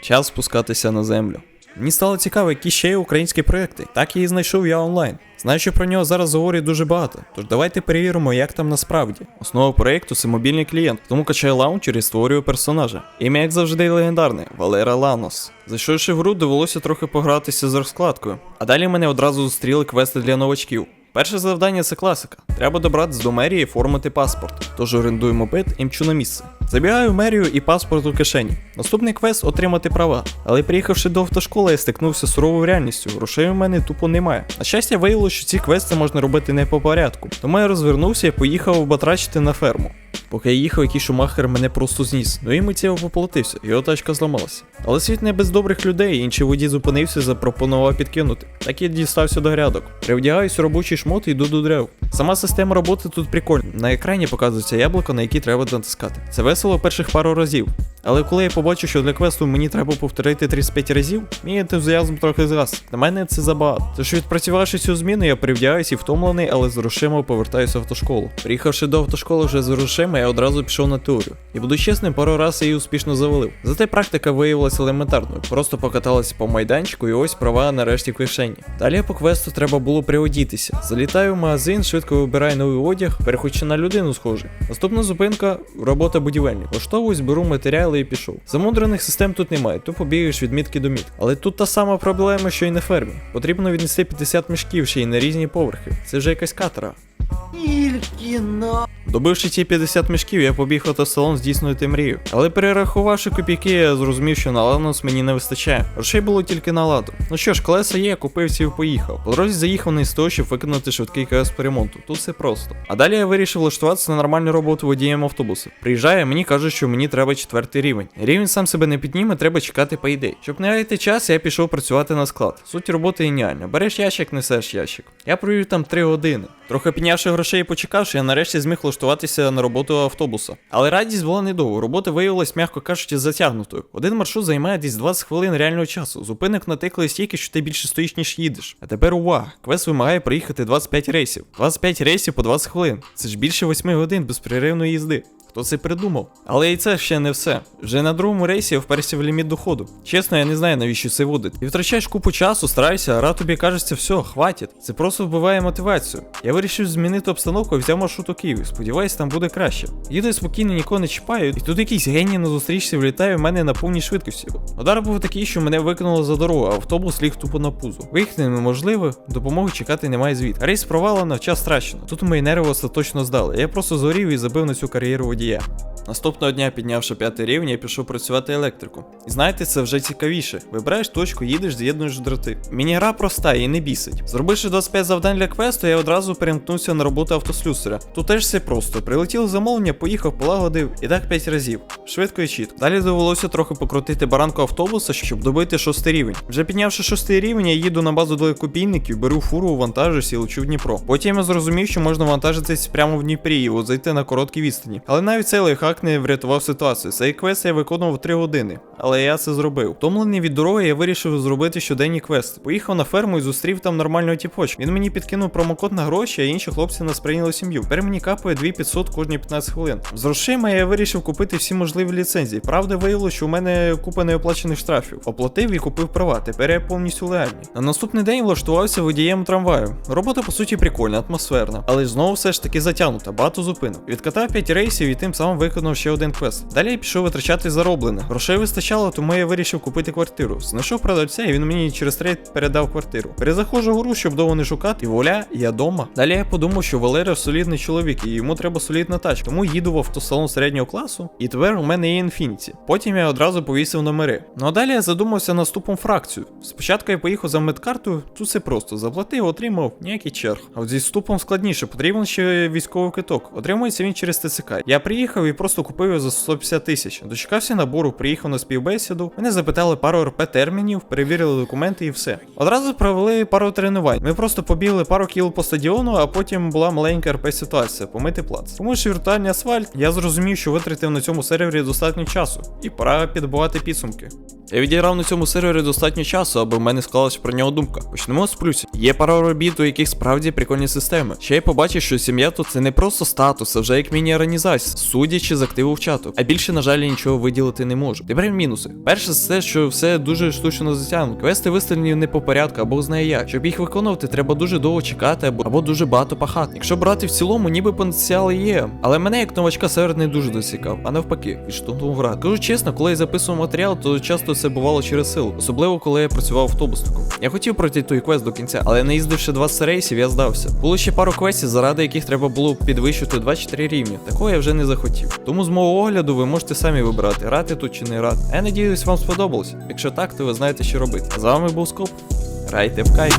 Час спускатися на землю. Мені стало цікаво, які ще є українські проекти. Так і знайшов я онлайн. Знаю, що про нього зараз говорять дуже багато. Тож давайте перевіримо, як там насправді. Основа проекту це мобільний клієнт, тому качаю лаунчер і створюю персонажа. Ім'я, як завжди, легендарне Валера Ланос. Зайшовши в гру, довелося трохи погратися з розкладкою. А далі мене одразу зустріли квести для новачків. Перше завдання це класика. Треба добратися до мерії і оформити паспорт. Тож орендуємо бит і мчу на місце. Забігаю в мерію і паспорт у кишені. Наступний квест отримати права. Але приїхавши до автошколи, я стикнувся з суровою реальністю. Грошей у мене тупо немає. На щастя, виявилося, що ці квести можна робити не по порядку. Тому я розвернувся і поїхав батрачити на ферму. Поки я їхав, якийсь шумахер мене просто зніс, ну і миттєво поплатився, його тачка зламалася. Але світ не без добрих людей, інший водій зупинився і запропонував підкинути. Так я дістався до грядок. Привдягаюсь у робочий шмот і йду до дерев. Сама система роботи тут прикольна. На екрані показується яблуко, на яке треба натискати. Це весело перших пару разів. Але коли я побачив, що для квесту мені треба повторити 35 разів, мій ентузіазм трохи згас. На мене це забагато. Тож відпрацювавши цю зміну, я привдягаюсь і втомлений, але з грошима повертаюся в автошколу. Приїхавши до автошколи вже з грошима, я одразу пішов на теорію. І буду чесним, пару разів її успішно завалив. Зате практика виявилася елементарною. Просто покаталася по майданчику і ось права нарешті в кишені. Далі по квесту треба було приодітися. Залітаю в магазин, швидко вибираю новий одяг, переходячи на людину схожий. Наступна зупинка робота будівельник. Влаштовуюсь, беру матеріали і пішов. Замудрених систем тут немає, тупо бігаєш від мітки до мітки. Але тут та сама проблема, що й на фермі. Потрібно віднести 50 мішків ще й на різні поверхи. Це вже якась катера. Тільки на. Добивши ці 50 мішків, я побіг автосалон здійснювати мрію. Але перерахувавши копійки, я зрозумів, що на мені не вистачає. Грошей було тільки на ладу. Ну що ж, колеса є, купив ці і поїхав. По дорозі заїхав на СТО, щоб виконати швидкий КС по ремонту. Тут все просто. А далі я вирішив влаштуватися на нормальну роботу водієм автобуса. Приїжджає, мені кажуть, що мені треба четвертий рівень. Рівень сам себе не підніме, треба чекати по ідеї. Щоб не гаяти час, я пішов працювати на склад. Суть роботи геніальна. Береш ящик, несеш ящик. Я провів там 3 години. Трохи піднявши грошей і почекавши, я нарешті зміг влаштуватися на роботу автобуса. Але радість була недовго. Робота виявилась, м'яко кажучи, затягнутою. Один маршрут займає десь 20 хвилин реального часу. Зупинок натикли стільки, що ти більше стоїш, ніж їдеш. А тепер увага! Квест вимагає проїхати 25 рейсів. 25 рейсів по 20 хвилин. Це ж більше 8 годин безперервної їзди. Хто це придумав? Але і це ще не все. Вже на другому рейсі я вперся в ліміт доходу. Чесно, я не знаю, навіщо це водить. І втрачаєш купу часу, старайся, а рад тобі кажеться, все, хватить. Це просто вбиває мотивацію. Я вирішив змінити обстановку і взяв маршрут у Київ. Сподіваюсь, там буде краще. Їду спокійно, нікого не чіпаю, і тут якийсь геній на зустрічці влітає в мене на повній швидкості. Удар був такий, що мене викинуло за дорогу, а автобус ліг тупо на пузо. Виїхати неможливо, допомоги чекати немає звід. Рейс провалено, час страчено. Тут мої нерви остаточно здали. Я просто зорів і забив на цю кар'єру водія. Наступного дня, піднявши п'ятий рівень, я пішов працювати електрику. І знаєте, це вже цікавіше. Вибираєш точку, їдеш, з'єднуєш дроти. Міні-гра проста і не бісить. Зробивши 25 завдань для квесту, я одразу перемкнувся на роботу автослюсаря. Тут теж все просто. Прилетіло замовлення, поїхав, полагодив і так 5 разів. Швидко і чітко. Далі довелося трохи покрутити баранку автобуса, щоб добити шостий рівень. Вже піднявши шостий рівень, я їду на базу далекобійників, беру фуру, вантажусь і лечу в Дніпро. Потім я зрозумів, що можна вантажитись прямо в Дніпрі і возити на короткій відстані. Але навіть цей лайфхак не врятував ситуацію. Цей квест я виконував 3 години, але я це зробив. Втомлений від дороги, я вирішив зробити щоденні квести. Поїхав на ферму і зустрів там нормального тіпочка. Він мені підкинув промокод на гроші, а інші хлопці нас прийняли сім'ю. Тепер мені капає 2500 кожні 15 хвилин. З грошима я вирішив купити всі можливі ліцензії. Правда, виявилося, що у мене купа неоплачених штрафів. Оплатив і купив права. Тепер я повністю легальний. На наступний день влаштувався водієм трамваю. Робота по суті прикольна, атмосферна, але знову все ж таки затягнута, багато зупинок. Відкатав 5 рейсів і тим самим виконав ще один квест. Далі я пішов витрачати зароблене. Грошей вистачало, тому я вирішив купити квартиру. Знайшов продавця, і він мені через трейд передав квартиру. Перезаходжу в гру, щоб довго не шукати, і вуаля, я дома. Далі я подумав, що Валера солідний чоловік, і йому треба солідна тачка. Тому їду в автосалон середнього класу, і тепер у мене є Infiniti. Потім я одразу повісив номери. Ну а далі я задумався наступом фракцію. Спочатку я поїхав за медкартою, тут все просто заплатив, отримав ніякий черг. А от зі вступом складніше, потрібен ще військовий киток. Отримується він через ТЦК. Я приїхав і просто купив його за 150 тисяч. Дочекався набору, приїхав на співбесіду. Мене запитали пару РП термінів, перевірили документи і все. Одразу провели пару тренувань. Ми просто побігли пару кіл по стадіону, а потім була маленька РП ситуація помити плац. Тому що віртуальний асфальт, я зрозумів, що витратив на цьому сервері достатньо часу, і пора підбивати підсумки. Я відіграв на цьому сервері достатньо часу, аби в мене склалася про нього думка. Почнемо з плюсів. Є пара робіт, у яких справді прикольні системи. Ще я побачив, що сім'я тут це не просто статус, а вже як міні-організація. Судячи з активу в чату. А більше, на жаль, нічого виділити не можу. Тепер мінуси. Перше, це що все дуже штучно затягнуто. Квести виставлені не по порядку, або знає як. Щоб їх виконувати, треба дуже довго чекати, або, або дуже багато пахати. Якщо брати в цілому, ніби потенціал є. Але мене як новачка сервер не дуже досікав, а навпаки, відштовхнув враг. Кажу чесно, коли я записував матеріал, то часто це бувало через силу, особливо коли я працював автобусником. Я хотів пройти той квест до кінця, але не їздивши 20 рейсів, я здався. Було ще пару квестів, заради яких треба було підвищити 24 рівні. Такого я вже не захотів. Тому з мого огляду ви можете самі вибирати, грати тут чи не грати. Я надіюсь, вам сподобалось. Якщо так, то ви знаєте, що робити. З вами був Скоп. Грайте в кайф.